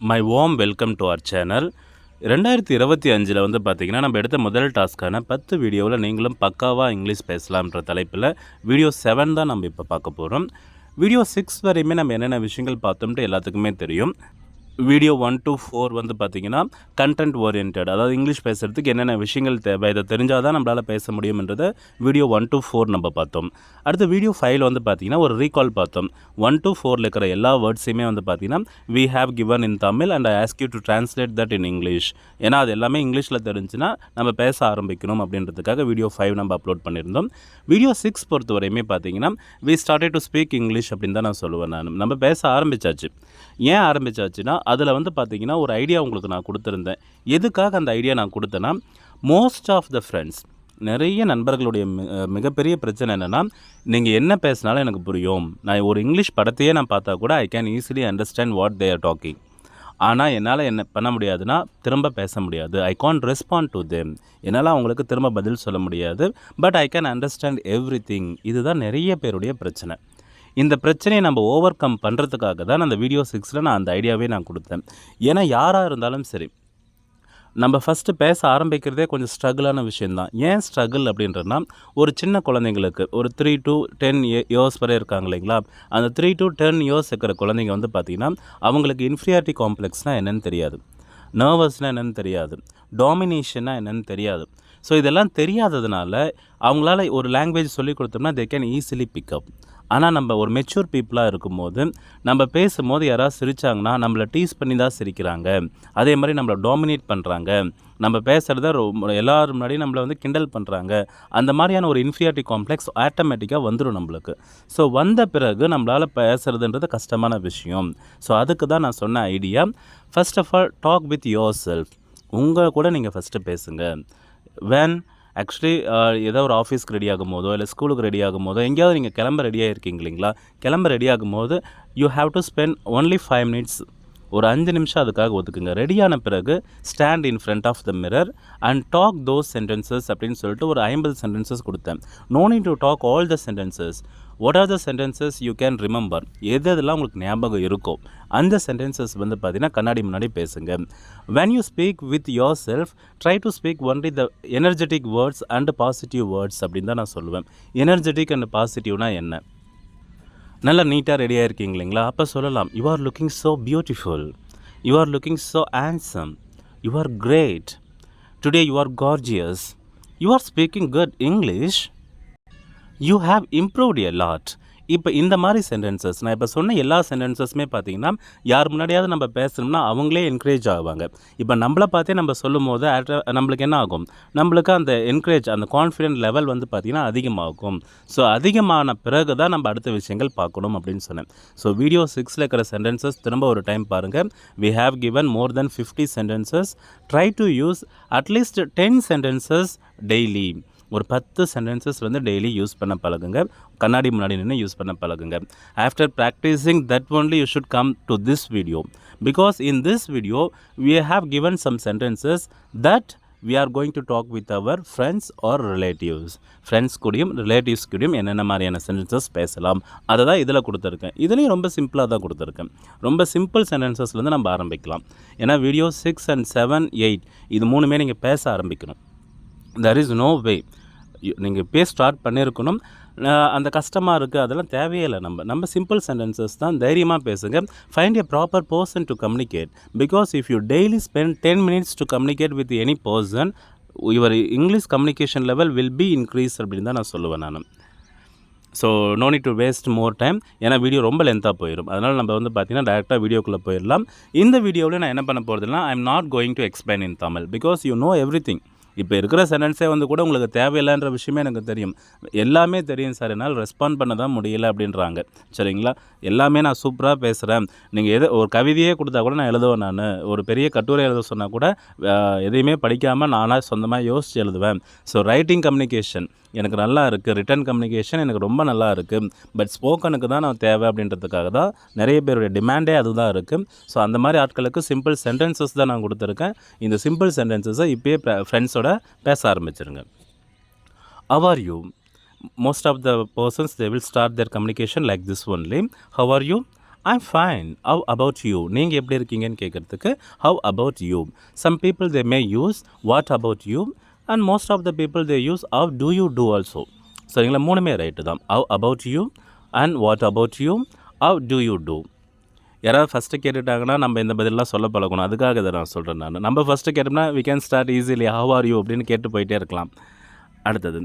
My Om welcome to our channel ரெண்டாயிரத்தி இருபத்தி அஞ்சில் வந்து பார்த்திங்கன்னா நம்ம எடுத்த முதல் டாஸ்க்கான பத்து வீடியோவில் நீங்களும் பக்காவாக இங்கிலீஷ் பேசலாம்ன்ற தலைப்பில் வீடியோ செவன் தான் நம்ம இப்போ பார்க்க போகிறோம் வீடியோ சிக்ஸ் வரையுமே நம்ம என்னென்ன விஷயங்கள் பார்த்தோம்ட்டு எல்லாத்துக்குமே தெரியும். வீடியோ ஒன் டு ஃபோர் வந்து பார்த்திங்கன்னா கண்டென்ட் ஓரியன்ட் அதாவது இங்கிலீஷ் பேசுகிறதுக்கு என்னென்ன விஷயங்கள் தேவை இதை தெரிஞ்சால் தான் நம்மளால் பேச முடியும்ன்றதை வீடியோ ஒன் டு ஃபோர் நம்ம பார்த்தோம். அடுத்து வீடியோ ஃபைவ் வந்து பார்த்திங்கன்னா ஒரு ரீகால் பார்த்தோம். ஒன் டு ஃபோரில் இருக்கிற எல்லா வேர்ட்ஸையுமே வந்து பார்த்திங்கன்னா we have given in Tamil and I ask you to translate that in English ஏன்னா அது எல்லாமே இங்கிலீஷில் தெரிஞ்சுன்னா நம்ம பேச ஆரம்பிக்கணும் அப்படின்றதுக்காக வீடியோ ஃபைவ் நம்ம அப்லோட் பண்ணியிருந்தோம். வீடியோ சிக்ஸ் பொறுத்த வரையுமே பார்த்தீங்கன்னா we started to speak English அப்படின்னு தான் நான் சொல்லுவேன் நான். நம்ம பேச ஆரம்பிச்சாச்சு. ஏன் ஆரம்பிச்சாச்சுன்னா அதில் வந்து பார்த்திங்கன்னா ஒரு ஐடியா உங்களுக்கு நான் கொடுத்துருந்தேன். எதுக்காக அந்த ஐடியா நான் கொடுத்தேன்னா மோஸ்ட் ஆஃப் த ஃப்ரெண்ட்ஸ் நிறைய நண்பர்களுடைய மிகப்பெரிய பிரச்சனை என்னென்னா நீங்கள் என்ன பேசினாலும் எனக்கு புரியும். நான் ஒரு இங்கிலீஷ் படத்தையே நான் பார்த்தா கூட I can easily understand what they are talking ஆனால் என்னால் என்ன பண்ண முடியாதுன்னா திரும்ப பேச முடியாது. I can't respond to them என்னால் அவங்களுக்கு திரும்ப பதில் சொல்ல முடியாது. But I can understand everything இதுதான் நிறைய பேருடைய பிரச்சனை. இந்த பிரச்சனையை நம்ம ஓவர் கம் பண்ணுறதுக்காக தான் அந்த வீடியோ சிக்ஸில் நான் அந்த ஐடியாவே நான் கொடுத்தேன். ஏன்னா யாராக இருந்தாலும் சரி நம்ம ஃபஸ்ட்டு பேச ஆரம்பிக்கிறதே கொஞ்சம் ஸ்ட்ரகிளான விஷயந்தான் ஏன் ஸ்ட்ரகிள் அப்படின்றனா ஒரு சின்ன குழந்தைங்களுக்கு ஒரு த்ரீ டு டென் இயர்ஸ் வரை இருக்காங்க இல்லைங்களா? அந்த த்ரீ டு டென் இயர்ஸ் இருக்கிற குழந்தைங்க வந்து பார்த்திங்கன்னா அவங்களுக்கு இன்ஃபீரியாரிட்டி காம்ப்ளெக்ஸ்னால் என்னன்னு தெரியாது. நர்வஸ்னால் என்னென்னு தெரியாது. டாமினேஷன்னா என்னென்னு தெரியாது. ஸோ இதெல்லாம் தெரியாததுனால அவங்களால ஒரு லாங்குவேஜ் சொல்லி கொடுத்தோம்னா தே கேன் ஈஸிலி பிக்கப் ஆனால் நம்ம ஒரு மெச்சூர் பீப்புளாக இருக்கும்போது நம்ம பேசும்போது யாராவது சிரித்தாங்கன்னா நம்மளை டீஸ் பண்ணி தான் சிரிக்கிறாங்க. அதே மாதிரி நம்மளை டாமினேட் பண்ணுறாங்க நம்ம பேசுகிறத ரொம்ப எல்லாரும் முன்னாடியும் நம்மளை வந்து கிண்டல் பண்ணுறாங்க அந்த மாதிரியான ஒரு இன்ஃபீரியாரிட்டி காம்ப்ளெக்ஸ் ஆட்டோமேட்டிக்காக வந்துடும் நம்மளுக்கு. ஸோ வந்த பிறகு நம்மளால் பேசுகிறதுன்றது கஷ்டமான விஷயம். ஸோ அதுக்கு தான் நான் சொன்ன idea first of all talk with yourself உங்களை கூட நீங்கள் ஃபஸ்ட்டு பேசுங்கள் வேன் ஆக்சுவலி uh, ஏதோ ஒரு ஆஃபீஸ்க்கு ரெடி ஆகும் போதோ இல்லை ஸ்கூலுக்கு ரெடி ஆகும் போதோ எங்கேயாவது நீங்கள் கிளம்ப ரெடியாக இருக்கீங்க இல்லைங்களா? கிளம்ப ரெடி ஆகும் போது you have to spend only five minutes ஒரு அஞ்சு நிமிஷம் அதுக்காக ஒதுக்குங்க. ரெடியான பிறகு stand in front of the mirror and talk those sentences அப்படின்னு சொல்லிட்டு ஒரு ஐம்பது சென்டென்சஸ் கொடுத்தேன். No need to talk all the sentences what are the sentences you can remember எது எதெல்லாம் உங்களுக்கு ஞாபகம் இருக்கோ அந்த சென்டென்சஸ் வந்து பார்த்தீங்கன்னா கண்ணாடி முன்னாடி பேசுங்க. When you speak with yourself try to speak only the energetic words and positive words அப்படின்னு தான் நான் சொல்லுவேன். எனர்ஜெட்டிக் அண்ட் பாசிட்டிவ்னா என்ன? நல்லா நீட்டாக ரெடியாக இருக்கீங்க இல்லைங்களா? அப்போ சொல்லலாம். You are looking so beautiful you are looking so handsome you are great today you are gorgeous you are speaking good English you have improved a lot இப்போ இந்த மாதிரி சென்டென்சஸ் நான் இப்போ சொன்ன எல்லா சென்டென்சஸுமே பார்த்தீங்கன்னா யார் முன்னாடியாவது நம்ம பேசணும்னா அவங்களே என்கரேஜ் ஆவாங்க. இப்போ நம்மளை பார்த்தே நம்ம சொல்லும் போது நம்மளுக்கு என்ன ஆகும்? நம்மளுக்கு அந்த என்கரேஜ் அந்த கான்ஃபிடென்ட் லெவல் வந்து பார்த்திங்கன்னா அதிகமாகும். ஸோ அதிகமான பிறகு தான் நம்ம அடுத்த விஷயங்கள் பார்க்கணும் அப்படின்னு சொன்னேன். ஸோ வீடியோ சிக்ஸில் இருக்கிற சென்டென்சஸ் திரும்ப ஒரு டைம் பாருங்கள் we have given more then fifty sentences try to use at least ten sentences daily ஒரு பத்து சென்டென்சஸ் வந்து டெய்லி யூஸ் பண்ண பழகுங்க. கண்ணாடி முன்னாடி நின்று யூஸ் பண்ண பழகுங்க. After practising that only you should come to this video because in this video we have given some sentences that we are going to talk with our friends or relatives friends கூடயும் relatives கூடயும் என்னென்ன மாதிரியான sentences பேசலாம். அதை தான் இதில் கொடுத்துருக்கேன். இதுலேயும் ரொம்ப சிம்பிளாக தான் கொடுத்துருக்கேன். ரொம்ப சிம்பிள் சென்டென்சஸ்லேருந்து நம்ம ஆரம்பிக்கலாம். ஏன்னா video six and seven eight இது மூணுமே நீங்கள் பேச ஆரம்பிக்கணும். தெர் இஸ் நோ வே நீங்கள் பே ஸ்டார்ட் பண்ணியிருக்கணும் அந்த கஷ்டமாக இருக்குது அதெல்லாம் தேவையே இல்லை நம்ம. நம்ம சிம்பிள் சென்டென்சஸ் தான் தைரியமாக பேசுங்க. Find a proper person to communicate because if you daily spend ten minutes to communicate with any person your English communication level will be increase அப்படின்னு தான் நான் சொல்லுவேன் நான். So no need to waste more time ஏன்னா video ரொம்ப லென்த்தாக போயிடும் அதனால் நம்ம வந்து பார்த்தீங்கன்னா டேரெக்டாக வீடியோக்குள்ளே போயிடலாம் இந்த வீடியோவில் நான் என்ன பண்ண போகிறதுனா I am not going to explain in Tamil because you know everything இப்போ இருக்கிற சென்டென்ஸே வந்து கூட உங்களுக்கு தேவையில்லைன்ற விஷயமே எனக்கு தெரியும். எல்லாமே தெரியும் சார் என்னால் ரெஸ்பாண்ட் பண்ண தான் முடியல அப்படின்றாங்க. சரிங்களா? எல்லாமே நான் சூப்பராக பேசுகிறேன் நீங்கள் எது ஒரு கவிதையே கொடுத்தா கூட நான் எழுதுவேன் நான். ஒரு பெரிய கட்டுரை எழுத சொன்னால் கூட எதையுமே படிக்காமல் நானாக சொந்தமாக யோசித்து எழுதுவேன். ஸோ ரைட்டிங் கம்யூனிகேஷன் எனக்கு நல்லா இருக்குது ரிட்டன் கம்யூனிகேஷன் எனக்கு ரொம்ப நல்லா இருக்குது பட் ஸ்போக்கனுக்கு தான் நான் தேவை அப்படின்றதுக்காக தான் நிறைய பேருடைய டிமாண்டே அதுதான் இருக்குது ஸோ அந்த மாதிரி ஆட்களுக்கு சிம்பிள் சென்டென்சஸ் தான் நான் கொடுத்துருக்கேன். இந்த சிம்பிள் சென்டென்சஸை இப்போயே ஃப்ரெண்ட்ஸோட பேச ஆரம்பிச்சிருங்க. Our you most of the persons they will start their communication like this only how are you I'm fine how about you நீங்கள் எப்படி இருக்கீங்கன்னு கேட்குறதுக்கு how about you some people they may use what about you and most of the people they use how do you do also சரிங்களா? மூணுமே right தான். How about you and what about you how do you do யாராவது first கேட்டுட்டாங்கன்னா நம்ம இந்த பதிலெலாம் சொல்ல பழகணும். அதுக்காக தான் நான் சொல்கிறேன் நான். நம்ம ஃபஸ்ட்டு கேட்டோம்னா we can start easily how are you அப்படின்னு கேட்டு போயிட்டே இருக்கலாம். அடுத்தது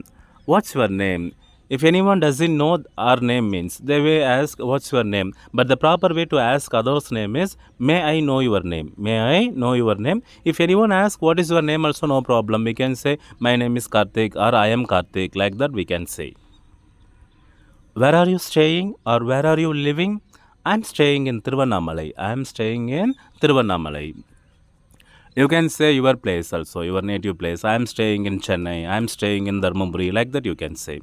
what's your name if any one in know our name means they way ask what's your name but the proper way to ask others name is may I know your name may I know your name if any one ask what is your name also no problem we can say my name is Karthik or I am Karthik like that we can say where are you staying or where are you living I'm staying in Tiruvannamalai. I'm staying in Tiruvannamalai. You can say your place also, your native place. I'm staying in Chennai. I'm staying in Dharmaburi. Like that, you can say.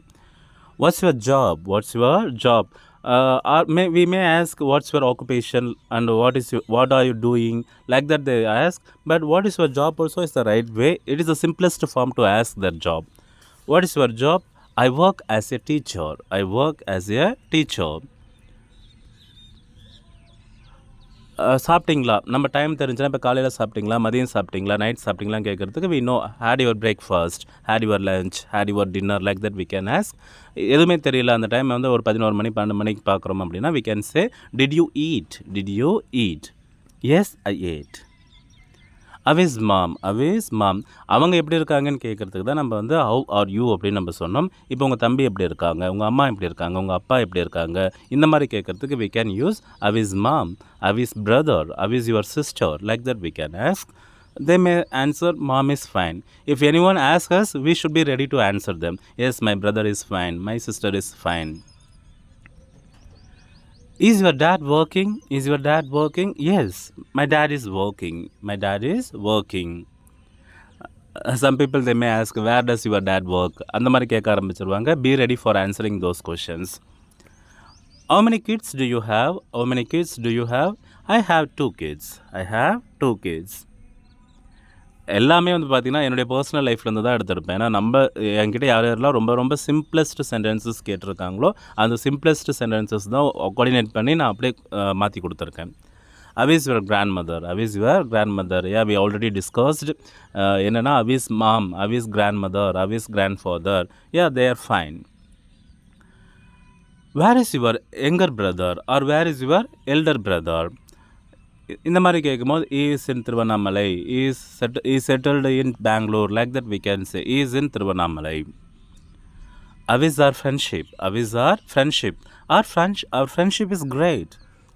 What's your job? What's your job? Uh, or may, we may ask what's your occupation and what is your, what are you doing like that they ask but what is your job also is the right way it is the simplest form to ask that job what is your job i work as a teacher i work as a teacher சாப்பிட்டீங்களா? நம்ம time தெரிஞ்சுன்னா இப்போ காலையில் சாப்பிட்டீங்களா? மதியம் சாப்பிட்டீங்களா? Night சாப்பிட்டீங்களான்னு கேட்குறதுக்கு we know had your breakfast had your lunch had your dinner like that we can ask எதுவுமே தெரியல. அந்த டைம் வந்து ஒரு பதினோரு மணி பன்னெண்டு மணிக்கு பார்க்குறோம் அப்படின்னா we can say did you eat did you eat yes I ate how is mom how is mom. அவங்க எப்படி இருக்காங்கன்னு கேட்குறதுக்கு தான் நம்ம வந்து ஹவு ஆர் யூ அப்படின்னு நம்ம சொன்னோம். இப்போ உங்கள் தம்பி எப்படி இருக்காங்க? உங்கள் அம்மா எப்படி இருக்காங்க? உங்கள் அப்பா எப்படி இருக்காங்க? இந்த மாதிரி கேட்குறதுக்கு we can use how is mom how is brother how is your sister like that we can ask they may answer mom is fine. If anyone asks us we should be ready to answer them. Yes my brother is fine. My sister is fine. Is your dad working? Is your dad working? Yes, my dad is working. My dad is working. Uh, Some people they may ask, where does your dad work? அந்த மாதிரி கேட்க ஆரம்பிச்சிருவாங்க be ready for answering those questions How many kids do you have? How many kids do you have? I have two kids. I have two kids. எல்லாமே வந்து பார்த்தீங்கன்னா என்னுடைய personal லைஃப்லேருந்து தான் எடுத்திருப்பேன். ஏன்னா நம்ம என்கிட்ட யார் யாரெல்லாம் ரொம்ப ரொம்ப சிம்பிளஸ்ட் சென்டென்சஸ் கேட்டிருக்காங்களோ அந்த சிம்பிளஸ்ட் சென்டென்சஸ் தான் கோஆர்டினேட் பண்ணி நான் அப்படியே மாற்றி கொடுத்துருக்கேன். How is your grand mother how is your grand mother uh we already discussed என்னென்னா how is mom how is grand mother how is grand father yeah they are fine where is your younger brother or where is your elder brother இந்த மாதிரி கேட்கும்போது he's in Tiruvannamalai he's set is settled in Bangalore like that we can say he's in Tiruvannamalai how is our friendship how is our friendship our friend our friendship is great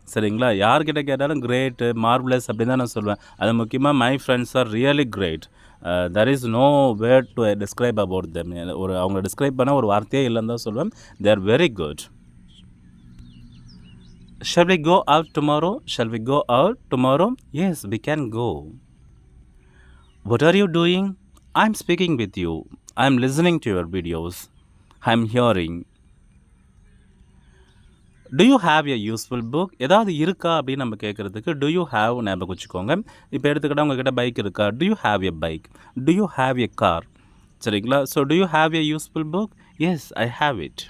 சரிங்களா? யார்கிட்ட கேட்டாலும் great marvellous அப்படின்னு தான் நான் சொல்லுவேன் அது முக்கியமாக my friends are really great there is no word to describe about them ஒரு அவங்க டிஸ்கிரைப் பண்ண ஒரு வார்த்தையே இல்லைன்னு தான் சொல்லுவேன் they are very good Shall we go out tomorrow? Shall we go out tomorrow? Yes, we can go. What are you doing? I'm speaking with you. I'm listening to your videos. I'm hearing. Do you have a useful book ஏதாவது இருக்கா அப்படின்னு நம்ம கேட்குறதுக்கு to you have ஞாபகம் வச்சுக்கோங்க இப்போ எடுத்துக்கிட்டால் உங்ககிட்ட பைக் இருக்கா do you have a bike do you have a car சரிங்களா so do you have a useful book yes I have it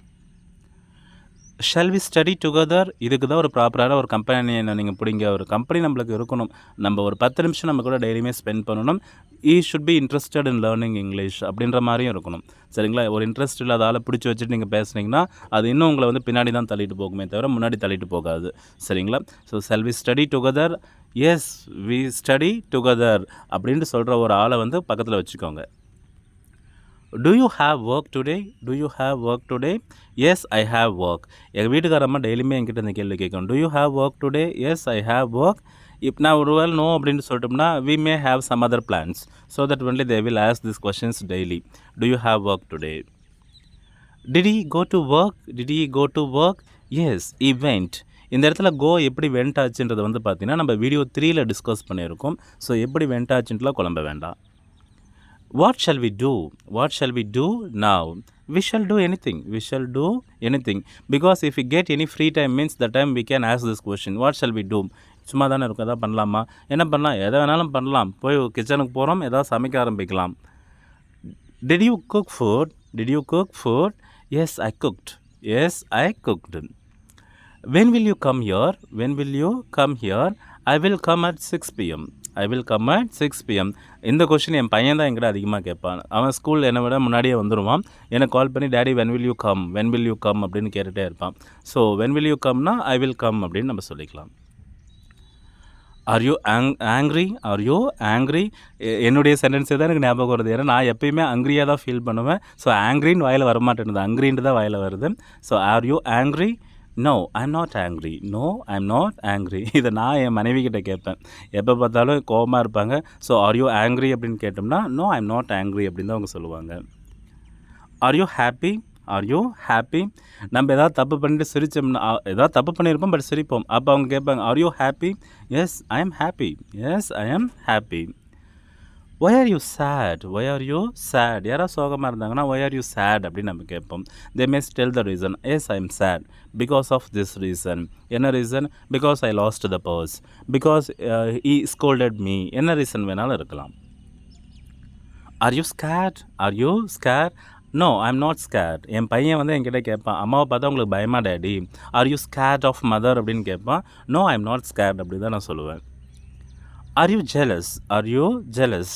shall we study together இதுக்கு தான் ஒரு ப்ராப்பரான ஒரு கம்பெனி நீங்கள் பிடிங்க. ஒரு கம்பெனி நம்மளுக்கு இருக்கணும். நம்ம ஒரு பத்து நிமிஷம் நம்ம கூட டெய்லியுமே ஸ்பெண்ட் பண்ணணும். He should be interested in learning English அப்படின்ற மாதிரியும் இருக்கணும். சரிங்களா? ஒரு இன்ட்ரெஸ்ட் இல்லாத ஆளை பிடிச்சி வச்சுட்டு நீங்கள் பேசுனீங்கன்னா அது இன்னும் உங்களை வந்து பின்னாடி தான் தள்ளிட்டு போகுமே தவிர முன்னாடி தள்ளிட்டு போகாது. சரிங்களா? So shall we study together yes we study together அப்படின்ட்டு சொல்கிற ஒரு ஆளை வந்து பக்கத்தில் வச்சுக்கோங்க. Do you have work today do you have work today yes I have work எங்கள் வீட்டுக்காரம்மா டெய்லியுமே என்கிட்ட இந்த கேள்வி கேட்கும். Do you have work today yes I have work if நான் ஒரு வேல் நோ அப்படின்னு சொல்லிட்டோம்னா we may have some other plans so that only they will ask this questions daily do you have work today did he go to work did he go to work yes he went இந்த இடத்துல கோ எப்படி went ஆச்சுன்றது வந்து பார்த்தீங்கன்னா நம்ம video த்ரீயில் discuss பண்ணியிருக்கோம். So எப்படி went ஆச்சுன்றலாம் குழம்ப வேண்டாம். What shall we do what shall we do now we shall do anything we shall do anything because if you get any free time means the time we can ask this question what shall we do சும்மா தானே இருக்கும் எதாவது பண்ணலாமா என்ன பண்ணலாம் எதை வேணாலும் பண்ணலாம் போய் கிச்சனுக்கு போகிறோம் எதாவது சமைக்க ஆரம்பிக்கலாம் did you cook food did you cook food yes I cooked yes I cooked when will you come here when will you come here I will come at six PM I will come at six PM இந்த question என் பையன் தான் என்கிட்ட அதிகமாக கேட்பான். அவன் school என்னை விட முன்னாடியே வந்துடுவான் எனக்கு கால் பண்ணி daddy when will you come when will you come அப்படின்னு கேட்டுகிட்டே இருப்பான். ஸோ வென் வில் யூ கம்னா ஐ வில் கம் அப்படின்னு நம்ம சொல்லிக்கலாம். Are you ang angry are you angry என்னுடைய சென்டென்ஸே தான் எனக்கு ஞாபகம் வருது. ஏன்னா நான் எப்பயுமே அங்க்ரியாக தான் ஃபீல் பண்ணுவேன். ஸோ ஆங்க்ரின்னு வாயில் வரமாட்டேனுது அங்க்ரின்ட்டு தான் வாயில் வருது. So are you angry no I'm not angry no I'm not angry இதை நான் என் மனைவி கிட்டே கேட்பேன். எப்போ பார்த்தாலும் கோவமாக இருப்பாங்க. ஸோ ஆர் யூ ஆங்க்ரி அப்படின்னு கேட்டோம்னா நோ ஐம் நாட் ஆங்க்ரி அப்படின்னு தான் அவங்க சொல்லுவாங்க. Are you happy are you happy நம்ம எதாவது தப்பு பண்ணிட்டு சிரிச்சோம்னா எதாவது ஏதாவது தப்பு பண்ணியிருப்போம் பட் சிரிப்போம். அப்போ அவங்க கேட்பாங்க are you happy yes I am happy yes I am happy why are you sad why are you sad யாராவது சோகமாக இருந்தாங்கன்னா ஒய் ஆர் யூ சேட் அப்படின்னு நம்ம கேட்போம். They may tell the reason yes I am sad because of this reason என்ன reason because I lost the purse because he scolded me என்ன reason வேணாலும் இருக்கலாம். Are you scared are you scared no I am not scared என் பையன் வந்து என்கிட்ட கேட்பான் அம்மாவை பார்த்தா உங்களுக்கு பயமா daddy? Are you scared of mother அப்படின்னு கேட்பான் நோ ஐம் நாட் ஸ்கேட் அப்படி தான் நான் சொல்லுவேன். Are you jealous are you jealous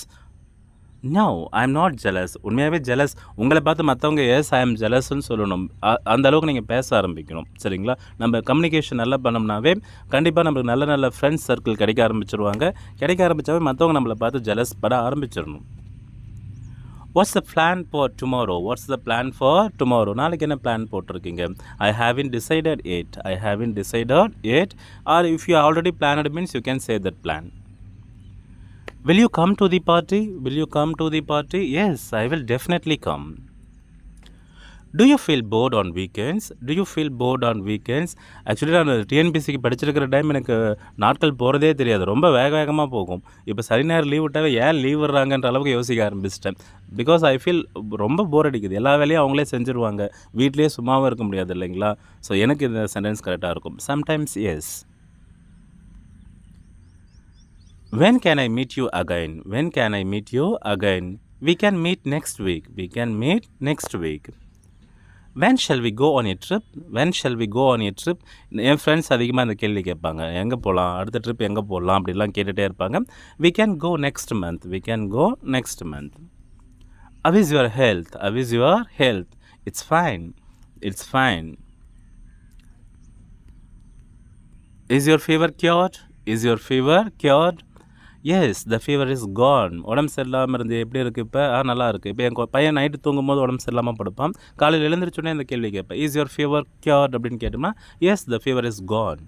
no I am not jealous உண்மையாகவே ஜெலஸ் உங்களை பார்த்து மற்றவங்க எஸ் ஐ எம் ஜெலஸ்ன்னு சொல்லணும். அந்த அளவுக்கு நீங்கள் பேச ஆரம்பிக்கணும். சரிங்களா? நம்ம கம்யூனிகேஷன் நல்லா பண்ணோம்னாவே கண்டிப்பாக நம்மளுக்கு நல்ல நல்ல ஃப்ரெண்ட்ஸ் சர்க்கிள் கிடைக்க ஆரம்பிச்சிருவாங்க. கிடைக்க ஆரம்பித்தாவே மற்றவங்க நம்மளை பார்த்து ஜெலஸ் பட ஆரம்பிச்சிடணும். What's the plan for tomorrow what's the plan for tomorrow நாளைக்கு என்ன பிளான் போட்டிருக்கீங்க? I have decided eight I have decided eight or if you already planned means you can say that plan will you come to the party will you come to the party yes I will definitely come do you feel bored on weekends do you feel bored on weekends actually நான் டிஎன்பிசிக்கு படிச்சிருக்கிற time எனக்கு நாட்கள் போகிறதே தெரியாது. ரொம்ப வேக வேகமாக போகும். இப்போ சனி நேரம் லீவ் விட்டாவே ஏன் லீவ் விடுறாங்கன்ற அளவுக்கு யோசிக்க ஆரம்பிச்சிட்டேன். பிகாஸ் ஐ ஃபீல் ரொம்ப போர் அடிக்குது. எல்லா வேலையும் அவங்களே செஞ்சுருவாங்க. வீட்லேயே சும்மாவும் இருக்க முடியாது இல்லைங்களா? ஸோ எனக்கு இந்த சென்டென்ஸ் கரெக்டாக இருக்கும். Sometimes yes When can I meet you again? When can I meet you again? We can meet next week. We can meet next week. When shall we go on a trip? When shall we go on a trip? என் friends அதிகமாக இந்த கேள்வி கேட்பாங்க எங்கே போகலாம் அடுத்த trip எங்கே போகலாம் அப்படிலாம் கேட்டுகிட்டே இருப்பாங்க we can go next month. We can go next month. How is your health? How is your health? It's fine. It's fine. Is your fever cured? Is your fever cured? Yes the fever is gone உடம்பு சரியில்லாமல் இருந்து எப்படி இருக்குது இப்போ? ஆ நல்லா இருக்குது இப்போ என் பையன் நைட்டு தூங்கும்போது உடம்பு சரியில்லாமல் படுப்பான். காலையில் எழுந்திரிச்சோடனே இந்த கேள்வி கேட்பேன். இஸ் யுவர் ஃபீவர் கியூர்ட் அப்படின்னு கேட்டோம்னா yes the fever is gone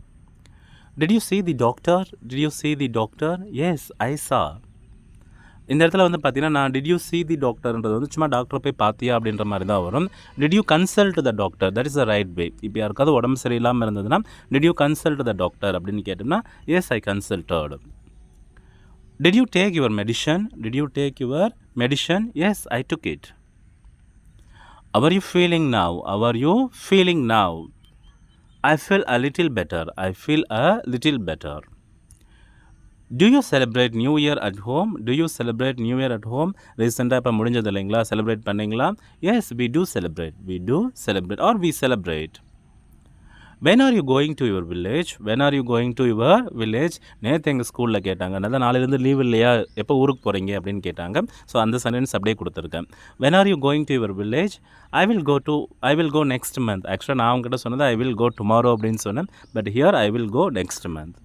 did you see the doctor did you see the doctor yes I saw இந்த இடத்துல வந்து பார்த்தீங்கன்னா நான் டிட் யூ சி தி டாக்டர்ன்றது வந்து சும்மா டாக்டரை போய் பார்த்தியா அப்படின்ற மாதிரி தான் வரும். Did you consult the doctor that is the right way இப்போ யாருக்காவது உடம்பு சரியில்லாமல் இருந்ததுன்னா did you consult the doctor அப்படின்னு கேட்டோம்னா yes I consulted Did you take your medicine? Did you take your medicine? Yes, I took it. How are you feeling now? How are you feeling now? I feel a little better. I feel a little better. Do you celebrate New Year at home? Do you celebrate New Year at home? ரீசெண்டாக இப்போ முடிஞ்சது இல்லைங்களா celebrate பண்ணீங்களா yes we do celebrate. We do celebrate or we celebrate. when are you going to your village when are you going to your village நேற்று எங்கள் ஸ்கூலில் கேட்டாங்க. அதான் நாளையிலேருந்து லீவ் இல்லையா? எப்போ ஊருக்கு போகிறீங்க அப்படின்னு கேட்டாங்க. ஸோ அந்த சென்டென்ஸ் அப்படியே கொடுத்துருக்கேன். When are you going to your village I will go to I will go next month ஆக்சுவலாக நான் அவங்ககிட்ட சொன்னது ஐ வில் கோ டுமாரோ அப்படின்னு சொன்னேன். But here I will go next month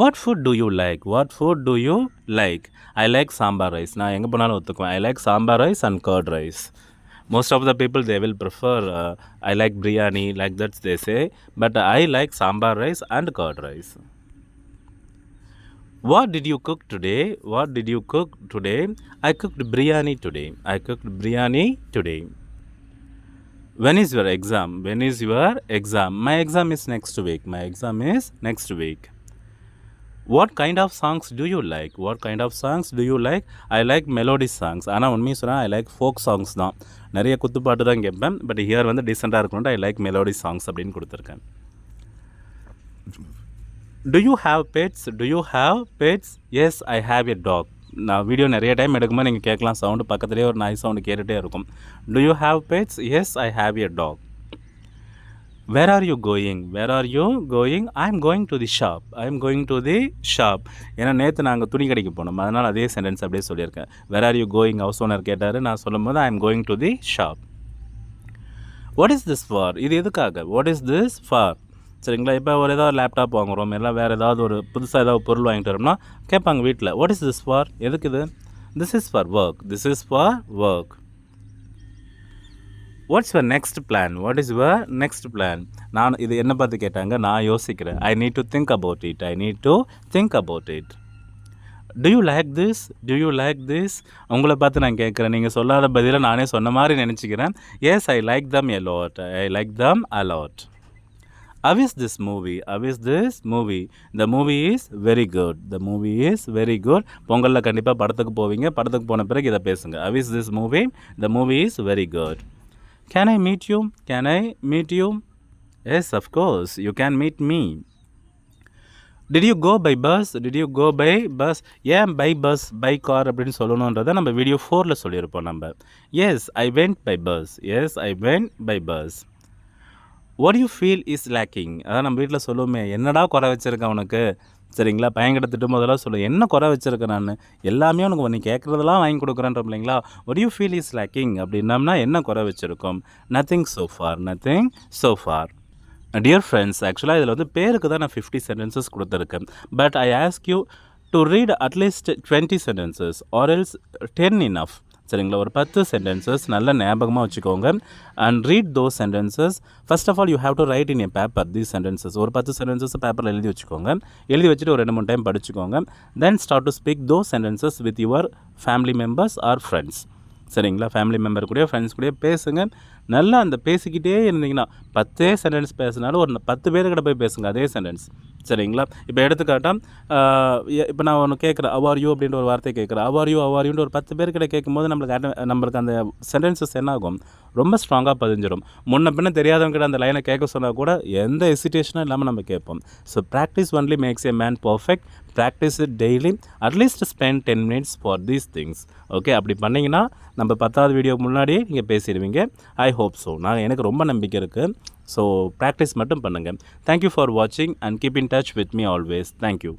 what food do you like what food do you like I like sambar rice நான் எங்கே போனாலும் ஒத்துக்குவேன். I like sambar rice and curd rice most of the people they will prefer uh, i like biryani like that they say but i like sambar rice and curd rice. What did you cook today? What did you cook today? I cooked biryani today. I cooked biryani today. When is your exam? When is your exam? My exam is next week. My exam is next week what kind of songs do you like what kind of songs do you like I like melody songs ஆனால் உண்மையை சொன்னால் I like folk songs தான். நிறைய குத்துப்பாட்டு தான் கேட்பேன். But here வந்து டீசெண்டாக இருக்கணும்ட்டு ஐ லைக் மெலோடி சாங்ஸ் அப்படின்னு கொடுத்துருக்கேன். Do you have pets do you have pets yes I have a dog நான் வீடியோ நிறைய டைம் எடுக்கும்போது நீங்கள் கேட்கலாம். சவுண்டு பக்கத்துலேயே ஒரு நாய் சவுண்டு கேட்டுகிட்டே இருக்கும். Do you have pets yes I have a dog where are you going where are you going I am going to the shop I am going to the shop ஏன்னா நேற்று நாங்கள் துணி கடைக்கு போனோம். அதனால் அதே சென்டென்ஸ் அப்படியே சொல்லியிருக்கேன். Where are you going house owner கேட்டார். நான் சொல்லும்போது I am going to the shop what is this for இது எதுக்காக? வாட் இஸ் திஸ் ஃபார் சரிங்களா? இப்போ ஒரு ஏதாவது லேப்டாப் வாங்குகிறோம் இல்லை வேறு ஏதாவது ஒரு புதுசாக ஏதாவது பொருள் வாங்கிட்டு வரோம்னா கேட்பாங்க வீட்டில் வாட் இஸ் திஸ் ஃபார் எதுக்கு இது? This is for work this is for work what's your next plan what is your next plan நான் இது என்ன பார்த்து கேட்டாங்க நான் யோசிக்கிறேன். I need to think about it I need to think about it do you like this do you like this உங்களை பார்த்து நான் கேட்குறேன். நீங்கள் சொல்லாத பதிலாக நானே சொன்ன மாதிரி நினச்சிக்கிறேன். Yes I like them a lot I like them a lot How this movie movie? How is movie movie? The movie is very good. The movie is பொங்கலில் கண்டிப்பாக படத்துக்கு போவீங்க. படத்துக்கு போன பிறகு இதை பேசுங்க. How this movie the movie is very good can I meet you can I meet you yes of course you can meet me did you go by bus did you go by bus ஏன் by bus by car அப்படின்னு சொல்லணுன்றதை நம்ம video ஃபோரில் சொல்லியிருப்போம் நம்ம. Yes I went by bus yes I went by bus what you feel is lacking அதான் நம்ம வீட்டில் சொல்லுவோமே என்னடா குறை வச்சுருக்கேன் உனக்கு? சரிங்களா? பையன்கிட்ட திட்டும் போதெல்லாம் சொல்லு. என்ன குறை வச்சுருக்கேன் நான்? எல்லாமே உனக்கு நீ கேட்குறதெல்லாம் வாங்கி கொடுக்குறேன்ற இல்லைங்களா? ஒரு யூ ஃபீல் இஸ் லேக்கிங் அப்படின்னம்னா என்ன குறை வச்சுருக்கோம்? Nothing so far nothing so far dear friends ஆக்சுவலாக இதில் வந்து பேருக்கு தான் நான் ஃபிஃப்டி சென்டென்சஸ் கொடுத்துருக்கேன். But I ask you to read at least twenty sentences or else ten enough சரிங்களா? ஒரு பத்து சென்டென்சஸ் நல்ல ஞாபகமாக வச்சுக்கோங்க. And read those sentences first of all you have to write in a paper these sentences ஒரு பத்து sentences பேப்பரில் எழுதி வச்சுக்கோங்க. எழுதி வச்சுட்டு ஒரு ரெண்டு மூணு டைம் படிச்சுக்கோங்க. Then start to speak those sentences with your family members or friends சரிங்களா? ஃபேமிலி மெம்பர் கூட ஃப்ரெண்ட்ஸ் கூட பேசுங்க. நல்லா அந்த பேசிக்கிட்டே இருந்தீங்கன்னா பத்தே சென்டென்ஸ் பேசினாலும் ஒரு பத்து பேர்கிட்ட போய் பேசுங்க அதே சென்டென்ஸ் சரிங்களா? இப்போ எடுத்துக்காட்டால் இப்போ நான் ஒன்று கேட்குறேன் அவார் யூ அப்படின்ற ஒரு வார்த்தை கேட்குறேன் அவார் யூ அவார் ஒரு பத்து பேர்கிட்ட கேட்கும்போது நம்மளுக்கு நம்மளுக்கு அந்த சென்டென்சஸ் என்ன ஆகும் ரொம்ப ஸ்ட்ராங்காக பதிஞ்சிடும் முன்ன பின்ன தெரியாதவங்ககிட்ட அந்த லைனை கேட்க சொன்னால் கூட எந்த ஹெசிடேஷனும் இல்லாமல் நம்ம கேட்போம். So practice only makes a man perfect practice it daily at least spend ten minutes for these things okay அப்படி பண்ணிங்கன்னா நம்ம பத்தாவது வீடியோக்கு முன்னாடியே நீங்கள் பேசிடுவீங்க. ஐ ஹோப் ஸோ நான் எனக்கு ரொம்ப நம்பிக்கை இருக்குது ஸோ ப்ராக்டிஸ் மட்டும் பண்ணுங்கள் தேங்க்யூ ஃபார் வாட்சிங் and keep in touch with me always thank you